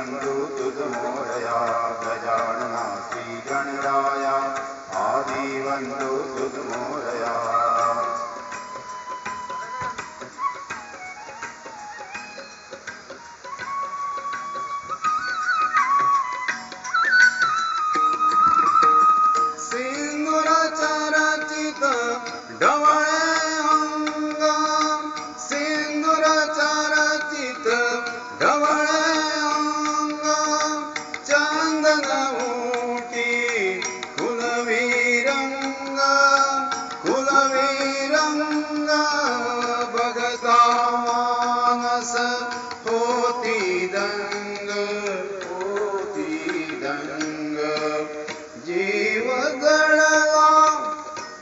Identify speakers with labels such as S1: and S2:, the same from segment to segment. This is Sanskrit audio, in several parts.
S1: संदूत मोया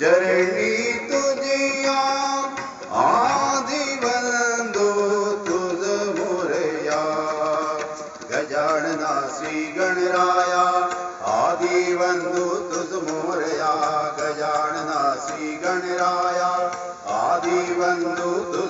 S1: चरणी तुझिया आदि बंधू तुझ मोरया। गजानना श्री गणराया आदि बंधू तुझ मोरया। गजानना श्री गणराया आदि बंधू तुझ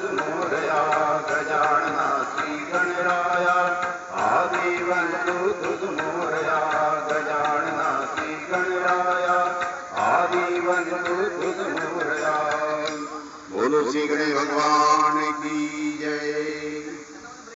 S1: सुमोदया गजानना श्रीगणराया आदिवन्तु सुमोदया गजानना श्रीगणराया आदिवन्तु सुमोदया बोलो श्री गणेश भगवान की जय।